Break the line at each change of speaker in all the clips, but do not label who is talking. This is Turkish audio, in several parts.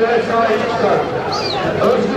mücadeleye sahip çıkan, özgür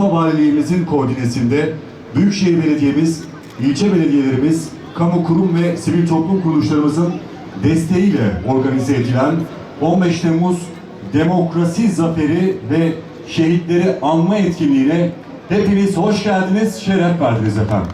Şanlıurfa Valiliğimizin koordinesinde Büyükşehir Belediye'miz, ilçe belediyelerimiz, kamu kurum ve sivil toplum kuruluşlarımızın desteğiyle organize edilen 15 Temmuz Demokrasi Zaferi ve Şehitleri Anma etkinliğine hepiniz hoş geldiniz, şeref verdiniz efendim.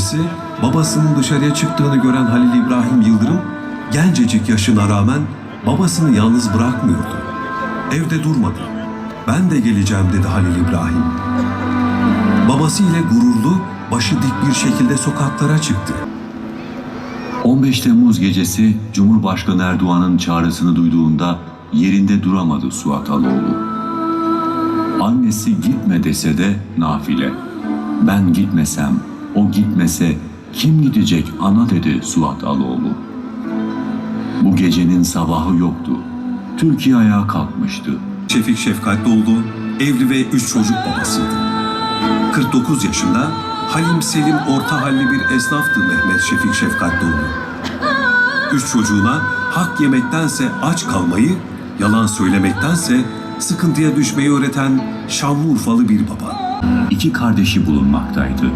Gecesi babasının dışarıya çıktığını gören Halil İbrahim Yıldırım gencecik yaşına rağmen babasını yalnız bırakmıyordu. Evde durmadı. Ben de geleceğim dedi Halil İbrahim. Babası ile gururlu, başı dik bir şekilde sokaklara çıktı.
15 Temmuz gecesi Cumhurbaşkanı Erdoğan'ın çağrısını duyduğunda yerinde duramadı Suat Aloğlu. Annesi gitme dese de nafile. Ben gitmesem, o gitmese kim gidecek ana dedi Suat Aloğlu. Bu gecenin sabahı yoktu. Türkiye ayağa kalkmıştı.
Şefik Şefkatloğlu evli ve üç çocuk babasıydı. 49 yaşında Halim Selim orta halli bir esnaftı Mehmet Şefik Şefkatloğlu. Üç çocuğuna hak yemektense aç kalmayı, yalan söylemektense sıkıntıya düşmeyi öğreten Şanlıurfalı bir baba.
İki kardeşi bulunmaktaydı.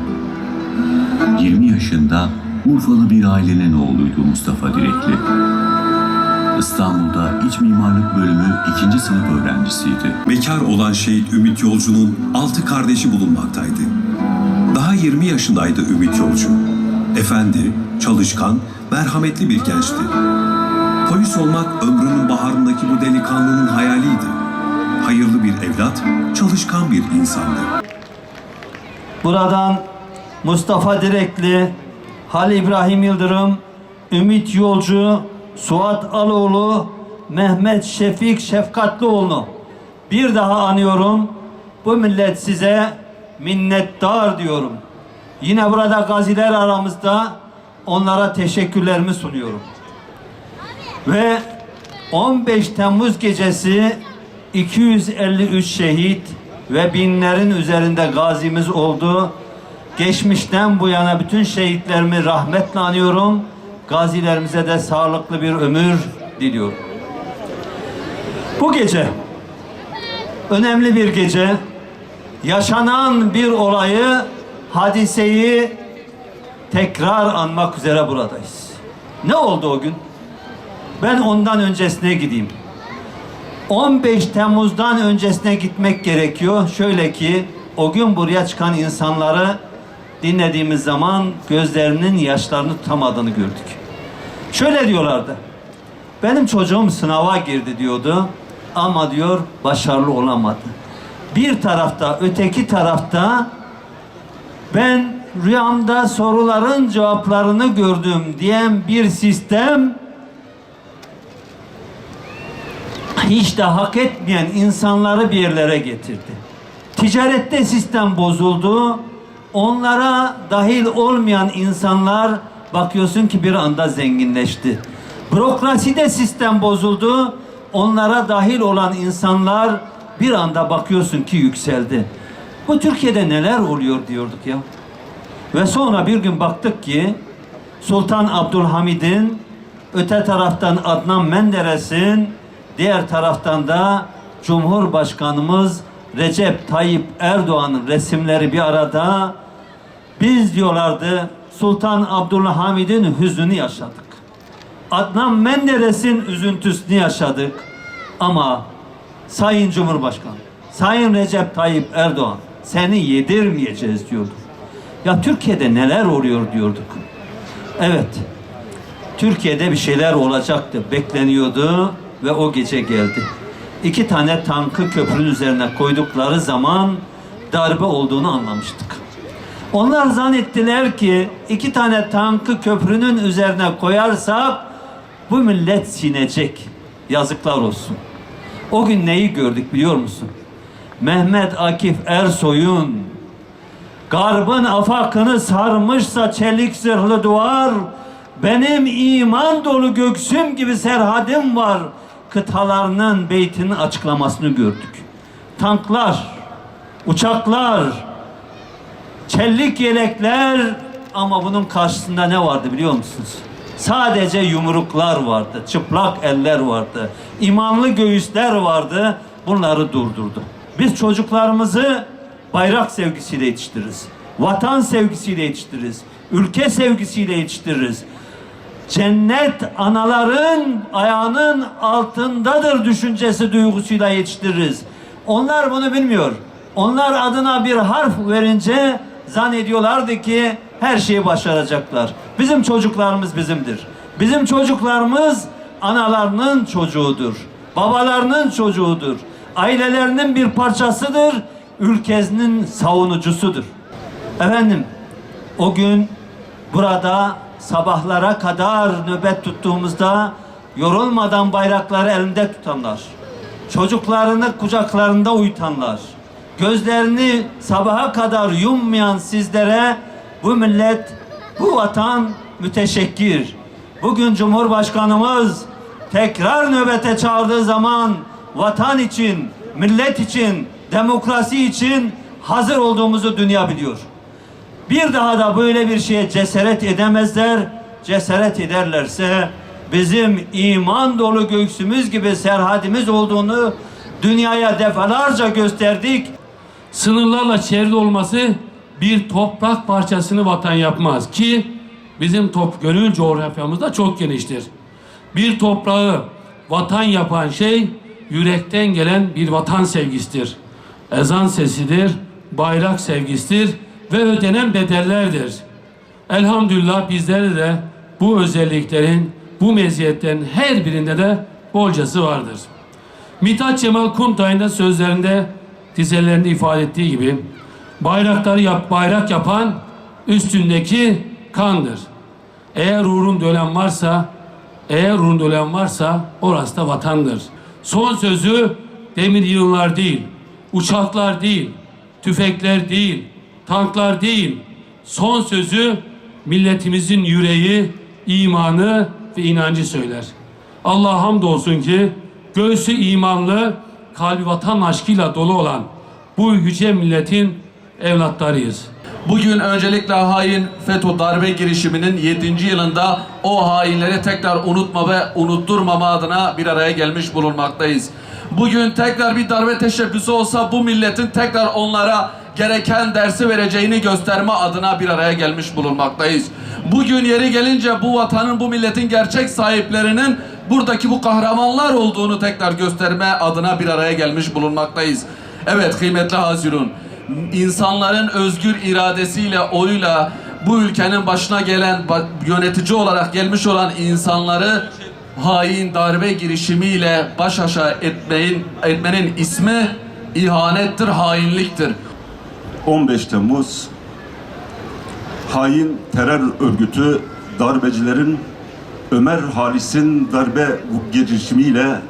20 yaşında Urfalı bir ailenin oğluydu Mustafa Direkli. İstanbul'da İç Mimarlık Bölümü ikinci sınıf öğrencisiydi.
Bekar olan şehit Ümit Yolcu'nun altı kardeşi bulunmaktaydı. Daha 20 yaşındaydı Ümit Yolcu. Efendi, çalışkan, merhametli bir gençti. Polis olmak ömrünün baharındaki bu delikanlının hayaliydi. Hayırlı bir evlat, çalışkan bir insandı.
Buradan Mustafa Direkli, Halil İbrahim Yıldırım, Ümit Yolcu, Suat Aloğlu, Mehmet Şefik Şefkatlioğlu bir daha anıyorum. Bu millet size minnettar diyorum. Yine burada gaziler aramızda onlara teşekkürlerimi sunuyorum. Ve 15 Temmuz gecesi 253 şehit ve binlerin üzerinde gazimiz oldu. Geçmişten bu yana bütün şehitlerimi rahmetle anıyorum. Gazilerimize de sağlıklı bir ömür diliyorum. Bu gece önemli bir gece. Yaşanan bir olayı, hadiseyi tekrar anmak üzere buradayız. Ne oldu o gün? Ben ondan öncesine gideyim. 15 Temmuz'dan öncesine gitmek gerekiyor. Şöyle ki o gün buraya çıkan insanları dinlediğimiz zaman gözlerinin yaşlarını tutamadığını gördük. Şöyle diyorlardı. Benim çocuğum sınava girdi diyordu ama diyor başarılı olamadı. Bir tarafta öteki tarafta ben rüyamda soruların cevaplarını gördüm diyen bir sistem hiç de hak etmeyen insanları bir yerlere getirdi. Ticarette sistem bozuldu. Onlara dahil olmayan insanlar bakıyorsun ki bir anda zenginleşti. Bürokraside sistem bozuldu. Onlara dahil olan insanlar bir anda bakıyorsun ki yükseldi. Bu Türkiye'de neler oluyor diyorduk ya. Ve sonra bir gün baktık ki Sultan Abdülhamid'in öte taraftan Adnan Menderes'in diğer taraftan da Cumhurbaşkanımız Recep Tayyip Erdoğan'ın resimleri bir arada biz diyorlardı Sultan Abdülhamid'in hüznünü yaşadık. Adnan Menderes'in üzüntüsünü yaşadık. Ama Sayın Cumhurbaşkanı, Sayın Recep Tayyip Erdoğan seni yedirmeyeceğiz diyordu. Ya Türkiye'de neler oluyor diyorduk. Evet. Türkiye'de bir şeyler olacaktı. Bekleniyordu ve o gece geldi. İki tane tankı köprünün üzerine koydukları zaman darbe olduğunu anlamıştık. Onlar zannettiler ki iki tane tankı köprünün üzerine koyarsak bu millet sinecek. Yazıklar olsun. O gün neyi gördük biliyor musun? Mehmet Akif Ersoy'un Garbın afakını sarmışsa çelik zırhlı duvar, benim iman dolu göksüm gibi serhadim var. Kıtalarının beytinin açıklamasını gördük. Tanklar, uçaklar, çellik yelekler ama bunun karşısında ne vardı biliyor musunuz? Sadece yumruklar vardı, çıplak eller vardı, imanlı göğüsler vardı. Bunları durdurdu. Biz çocuklarımızı bayrak sevgisiyle yetiştiririz. Vatan sevgisiyle yetiştiririz. Ülke sevgisiyle yetiştiririz. Cennet anaların ayağının altındadır düşüncesi duygusuyla yetiştiririz. Onlar bunu bilmiyor. Onlar adına bir harf verince zannediyorlardı ki her şeyi başaracaklar. Bizim çocuklarımız bizimdir. Bizim çocuklarımız analarının çocuğudur. Babalarının çocuğudur. Ailelerinin bir parçasıdır. Ülkesinin savunucusudur. Efendim o gün burada sabahlara kadar nöbet tuttuğumuzda yorulmadan bayrakları elinde tutanlar, çocuklarını kucaklarında uyutanlar, gözlerini sabaha kadar yummayan sizlere bu millet, bu vatan müteşekkir. Bugün Cumhurbaşkanımız tekrar nöbete çağırdığı zaman vatan için, millet için, demokrasi için hazır olduğumuzu dünya biliyor. Bir daha da böyle bir şeye cesaret edemezler. Cesaret ederlerse bizim iman dolu göğsümüz gibi serhadimiz olduğunu dünyaya defalarca gösterdik.
Sınırlarla çevrili olması bir toprak parçasını vatan yapmaz ki bizim top gönül coğrafyamız da çok geniştir. Bir toprağı vatan yapan şey yürekten gelen bir vatan sevgisidir. Ezan sesidir, bayrak sevgisidir ve ödenen bedellerdir. Elhamdülillah bizlere de bu özelliklerin bu meziyetlerin her birinde de bolcası vardır. Mithat Cemal Kuntay'ın da sözlerinde dizelerinde ifade ettiği gibi bayrakları yap, bayrak yapan üstündeki kandır. Eğer uğrunda ölen varsa, eğer uğrunda ölen varsa orası da vatandır. Son sözü demir yığınlar değil, uçaklar değil, tüfekler değil, tanklar değil. Son sözü milletimizin yüreği, imanı ve inancı söyler. Allah hamdolsun ki göğsü imanlı, kalbi vatan aşkıyla dolu olan bu yüce milletin evlatlarıyız.
Bugün öncelikle hain FETÖ darbe girişiminin 7. yılında o hainleri tekrar unutma ve unutturmama adına bir araya gelmiş bulunmaktayız. Bugün tekrar bir darbe teşebbüsü olsa bu milletin tekrar onlara gereken dersi vereceğini gösterme adına bir araya gelmiş bulunmaktayız. Bugün yeri gelince bu vatanın, bu milletin gerçek sahiplerinin buradaki bu kahramanlar olduğunu tekrar gösterme adına bir araya gelmiş bulunmaktayız. Evet kıymetli Hazirun, insanların özgür iradesiyle, oyuyla bu ülkenin başına gelen yönetici olarak gelmiş olan insanları hain darbe girişimiyle baş aşağı etmeyin, etmenin ismi ihanettir, hainliktir.
15 Temmuz hain terör örgütü darbecilerin Ömer Halis'in darbe girişimiyle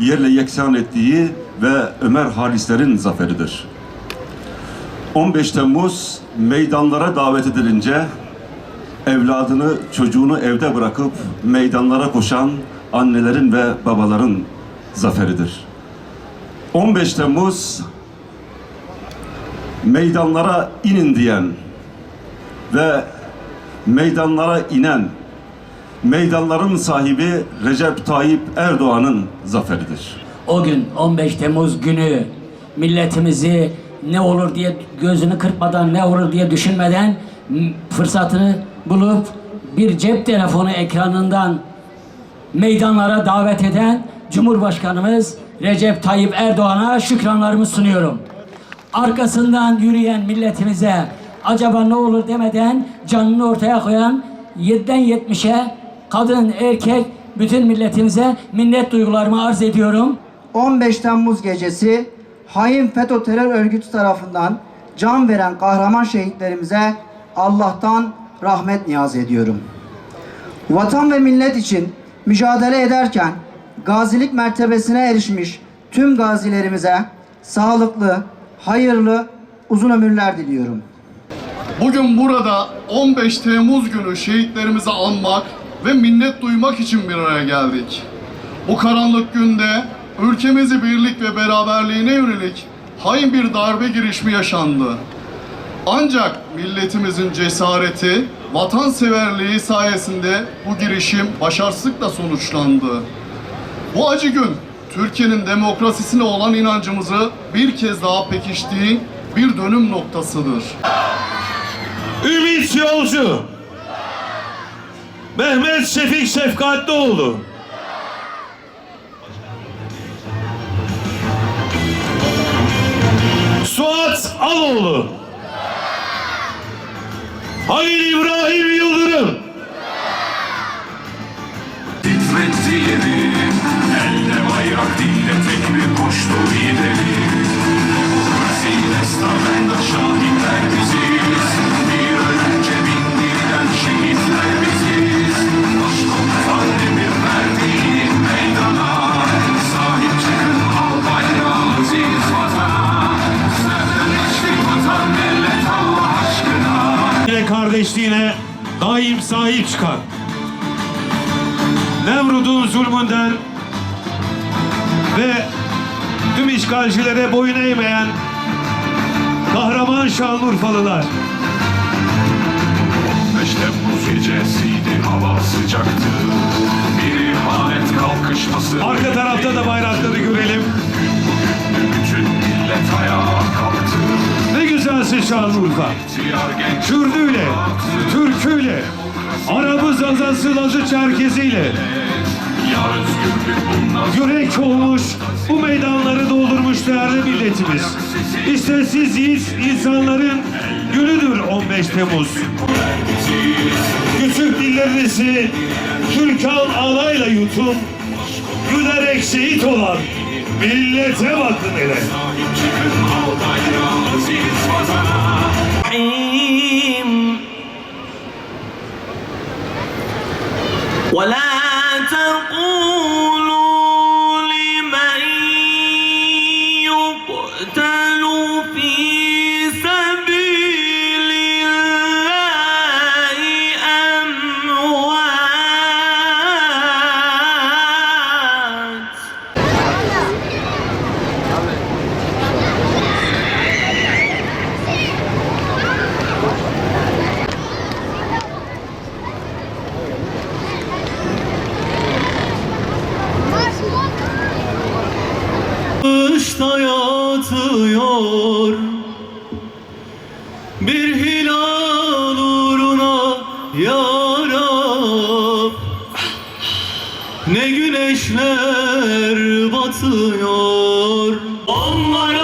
yerle yeksan ettiği ve Ömer Halislerin zaferidir. 15 Temmuz meydanlara davet edilince evladını, çocuğunu evde bırakıp meydanlara koşan annelerin ve babaların zaferidir. 15 Temmuz meydanlara inin diyen ve meydanlara inen meydanların sahibi Recep Tayyip Erdoğan'ın zaferidir.
O gün 15 Temmuz günü milletimizi ne olur diye gözünü kırpmadan ne olur diye düşünmeden fırsatını bulup bir cep telefonu ekranından meydanlara davet eden Cumhurbaşkanımız Recep Tayyip Erdoğan'a şükranlarımı sunuyorum. Arkasından yürüyen milletimize acaba ne olur demeden canını ortaya koyan 7'den 70'e kadın, erkek bütün milletimize minnet duygularımı arz ediyorum.
15 Temmuz gecesi hain FETÖ terör örgütü tarafından can veren kahraman şehitlerimize Allah'tan rahmet niyaz ediyorum. Vatan ve millet için mücadele ederken gazilik mertebesine erişmiş tüm gazilerimize sağlıklı, hayırlı, uzun ömürler diliyorum.
Bugün burada 15 Temmuz günü şehitlerimizi anmak ve minnet duymak için bir araya geldik. Bu karanlık günde ülkemizi birlik ve beraberliğine yönelik hain bir darbe girişimi yaşandı. Ancak milletimizin cesareti, vatanseverliği sayesinde bu girişim başarısızlıkla sonuçlandı. Bu acı gün Türkiye'nin demokrasisine olan inancımızı bir kez daha pekiştiği bir dönüm noktasıdır.
Ümit Yolcu Mehmet Şefik Şefkatlioğlu Suat Aloğlu. Halil İbrahim Yıldırım.
Titrettiğini Elde
kahraman Şanlıurfalılar.
15 Temmuz gecesiydi hava sıcaktı. Bir ihanet kalkışması.
Arka tarafta da bayrakları görelim.
Bütün millet ayağa kalktı.
Ne güzelsin Şanlıurfa. Kürdüyle, Türküyle, Arabı, Zazası, Lazı, Çerkeziyle yürek olmuş bu meydanları doldurmuş değerli milletimiz. İşte siz yiğit insanların günüdür 15 Temmuz. küçük dillerinizi Türkan anayla yutun. Gülerek şehit olan millete bakın hele.
Sahip çıkın Altay'da aziz vatana
ولا تقولوا
onlara